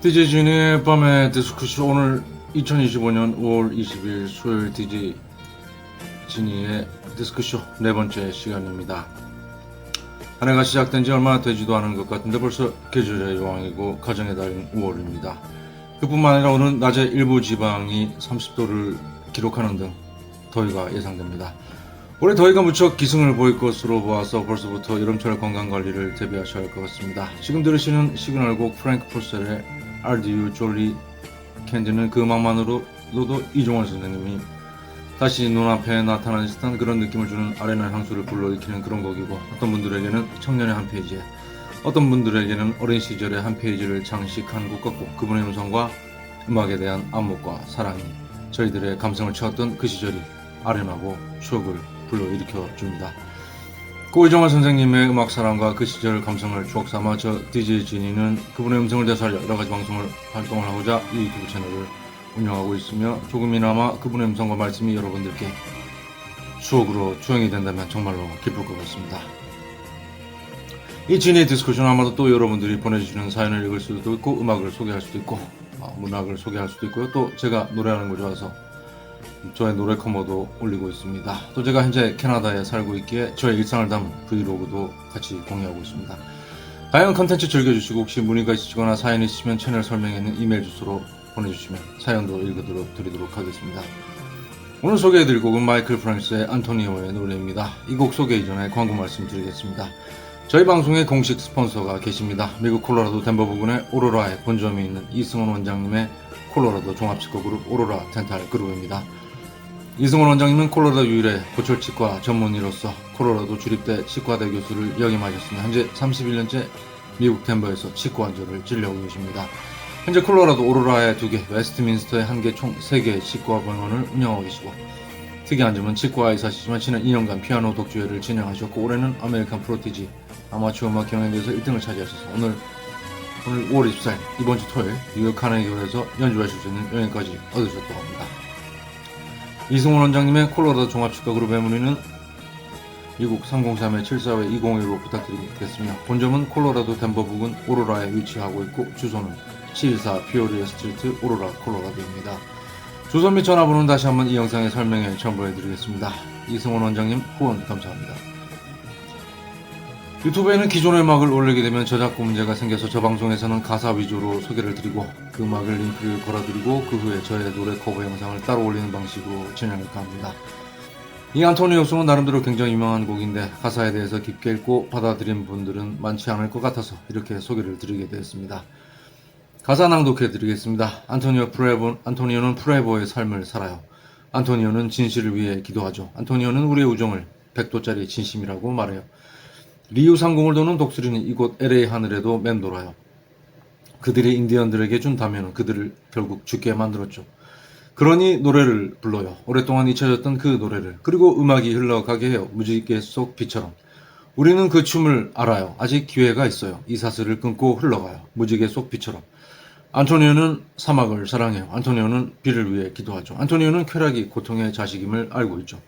DJ 진의 밤의 디스쿠시 오늘 2025년 5월 20일 수요일 DJ 진이의 디스크쇼 네 번째 시간입니다. 한 해가 시작된 지 얼마 되지도 않은 것 같은데 벌써 계절의 여왕이고 가정의 달인 5월입니다. 그뿐만 아니라 오늘 낮에 일부 지방이 30도를 기록하는 등 더위가 예상됩니다. 올해 더위가 무척 기승을 보일 것으로 보아서 벌써부터 여름철 건강관리를 대비하셔야 할 것 같습니다. 지금 들으시는 시그널곡 프랭크 Are You Jolly 캔디는 그 음악만으로도 이종원 선생님이 다시 눈앞에 나타나는 듯한 그런 느낌을 주는 아레나 향수를 불러일으키는 그런 곡이고 어떤 분들에게는 청년의 한 페이지에 어떤 분들에게는 어린 시절의 한 페이지를 장식한 곡 같고 그분의 음성과 음악에 대한 안목과 사랑이 저희들의 감성을 채웠던 그 시절이 아련하고 추억을 불러일으켜 줍니다. 고이정환 선생님의 음악 사랑과 그 시절 감성을 추억 삼아 저 DJ 진이는 그분의 음성을 되살려 여러 가지 방송을 활동을 하고자 이 유튜브 채널을 운영하고 있으며 조금이나마 그분의 음성과 말씀이 여러분들께 추억으로 투영이 된다면 정말로 기쁠 것 같습니다. 이 진의 디스커션 아마도 또 여러분들이 보내주시는 사연을 읽을 수도 있고 음악을 소개할 수도 있고 어, 문학을 소개할 수도 있고요. 또 제가 노래하는 거 좋아서 저의 노래 커머도 올리고 있습니다. 또 제가 현재 캐나다에 살고 있기에 저의 일상을 담은 브이로그도 같이 공유하고 있습니다. 다양한 컨텐츠 즐겨주시고 혹시 문의가 있으시거나 사연이 있으시면 채널 설명에 있는 이메일 주소로 보내주시면 사연도 읽어드리도록 드리도록 하겠습니다. 오늘 소개해드릴 곡은 마이클 프랑스의 안토니오의 노래입니다. 이 곡 소개 이 전에 광고 말씀드리겠습니다. 저희 방송의 공식 스폰서가 계십니다. 미국 콜로라도 덴버 부근의 오로라의 본점이 있는 이승원 원장님의 콜로라도 종합치과 그룹 오로라 덴탈 그룹입니다. 이승원 원장님은 콜로라도 유일의 고철치과 전문의로서 콜로라도 주립대 치과대 교수를 역임하셨으며 현재 31년째 미국 덴버에서 치과 환자를 진료하고 계십니다. 현재 콜로라도 오로라의 두 개, 웨스트민스터의 한 개, 총세 개의 치과 병원을 운영하고 계시고 특이한 점은 치과 의사시지만 지난 2년간 피아노 독주회를 진행하셨고 올해는 아메리칸 프로티지 아마추어 음악 경연대회에서 1등을 차지하셔서 오늘 오늘 5월 24일 이번 주 토요일 뉴욕 카네기홀에서 연주하실 수 있는 여행까지 얻으셨다고 합니다. 이승원 원장님의 콜로라도 종합치과 그룹의 문의는 미국 303-745-2015로 부탁드리겠으며 본점은 콜로라도 덴버 부근 오로라에 위치하고 있고 주소는 714 피오리아 스트리트 오로라 콜로라도입니다. 주소 및 전화번호는 다시 한번 이 영상에 설명에 첨부해 드리겠습니다. 이승원 원장님 후원 감사합니다. 유튜브에는 기존의 음악을 올리게 되면 저작권 문제가 생겨서 저 방송에서는 가사 위주로 소개를 드리고 그 음악을 링크를 걸어드리고 그 후에 저의 노래 커버 영상을 따로 올리는 방식으로 진행할까 합니다. 이 안토니오 송은 나름대로 굉장히 유명한 곡인데 가사에 대해서 깊게 읽고 받아들인 분들은 많지 않을 것 같아서 이렇게 소개를 드리게 되었습니다. 가사 낭독해 드리겠습니다. 안토니오 프레보, 안토니오는 프레보의 삶을 살아요. 안토니오는 진실을 위해 기도하죠. 안토니오는 우리의 우정을 100도짜리 진심이라고 말해요. 리우 상공을 도는 독수리는 이곳 LA 하늘에도 맴돌아요. 그들이 인디언들에게 준 다면은 그들을 결국 죽게 만들었죠. 그러니 노래를 불러요. 오랫동안 잊혀졌던 그 노래를. 그리고 음악이 흘러가게 해요. 무지개 속 비처럼. 우리는 그 춤을 알아요. 아직 기회가 있어요. 이 사슬을 끊고 흘러가요. 무지개 속 비처럼. 안토니오는 사막을 사랑해요. 안토니오는 비를 위해 기도하죠. 안토니오는 쾌락이 고통의 자식임을 알고 있죠.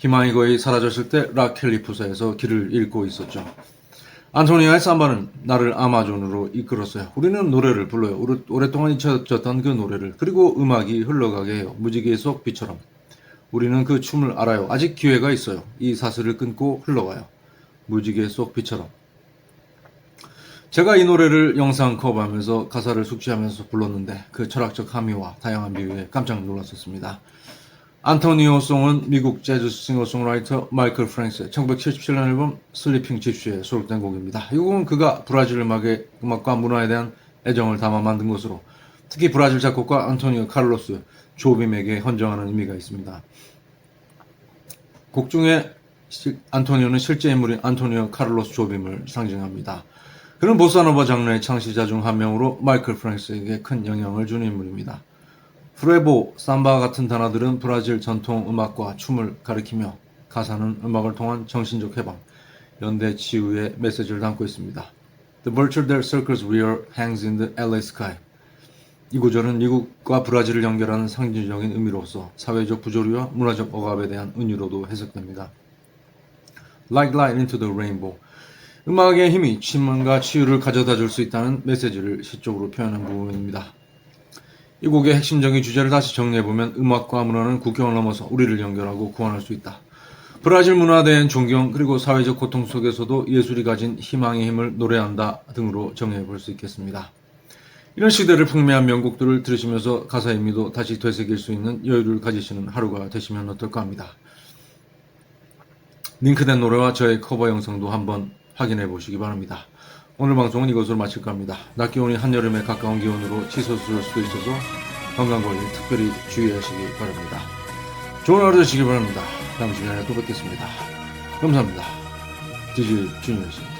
희망이 거의 사라졌을 때 라켈리푸사에서 길을 잃고 있었죠. 안토니아의 삼바는 나를 아마존으로 이끌었어요. 우리는 노래를 불러요. 오랫동안 잊혀졌던 그 노래를. 그리고 음악이 흘러가게 해요. 무지개 속 비처럼. 우리는 그 춤을 알아요. 아직 기회가 있어요. 이 사슬을 끊고 흘러가요. 무지개 속 비처럼. 제가 이 노래를 영상 커버하면서 가사를 숙지하면서 불렀는데 그 철학적 함의와 다양한 비유에 깜짝 놀랐었습니다. 안토니오 송은 미국 재즈 싱어송라이터 마이클 프랭스의 1977년 앨범 슬리핑 집시에 수록된 곡입니다. 이 곡은 그가 브라질 음악의 음악과 문화에 대한 애정을 담아 만든 것으로 특히 브라질 작곡가 안토니오 카를로스 조빔에게 헌정하는 의미가 있습니다. 곡 중에 실- 안토니오는 실제 인물인 안토니오 카를로스 조빔을 상징합니다. 그는 보사노바 장르의 창시자 중 한 명으로 마이클 프랭스에게 큰 영향을 준 인물입니다. 프레보, 삼바 같은 단어들은 브라질 전통 음악과 춤을 가리키며 가사는 음악을 통한 정신적 해방, 연대 치유의 메시지를 담고 있습니다. The vulture that circles rear hangs in the LA sky. 이 구절은 미국과 브라질을 연결하는 상징적인 의미로서 사회적 부조리와 문화적 억압에 대한 은유로도 해석됩니다. Like light into the rainbow. 음악의 힘이 침문과 치유를 가져다 줄 수 있다는 메시지를 시적으로 표현한 부분입니다. 이 곡의 핵심적인 주제를 다시 정리해보면 음악과 문화는 국경을 넘어서 우리를 연결하고 구원할 수 있다. 브라질 문화에 대한 존경 그리고 사회적 고통 속에서도 예술이 가진 희망의 힘을 노래한다 등으로 정해볼 수 있겠습니다. 이런 시대를 풍미한 명곡들을 들으시면서 가사 의미도 다시 되새길 수 있는 여유를 가지시는 하루가 되시면 어떨까 합니다. 링크된 노래와 저의 커버 영상도 한번 확인해 보시기 바랍니다. 오늘 방송은 이것으로 마칠까 합니다. 낮 기온이 한여름에 가까운 기온으로 치솟을 수도 있어서 건강관리 특별히 주의하시기 바랍니다. 좋은 하루 되시기 바랍니다. 다음 시간에 또 뵙겠습니다. 감사합니다. 디지 주니어였습니다.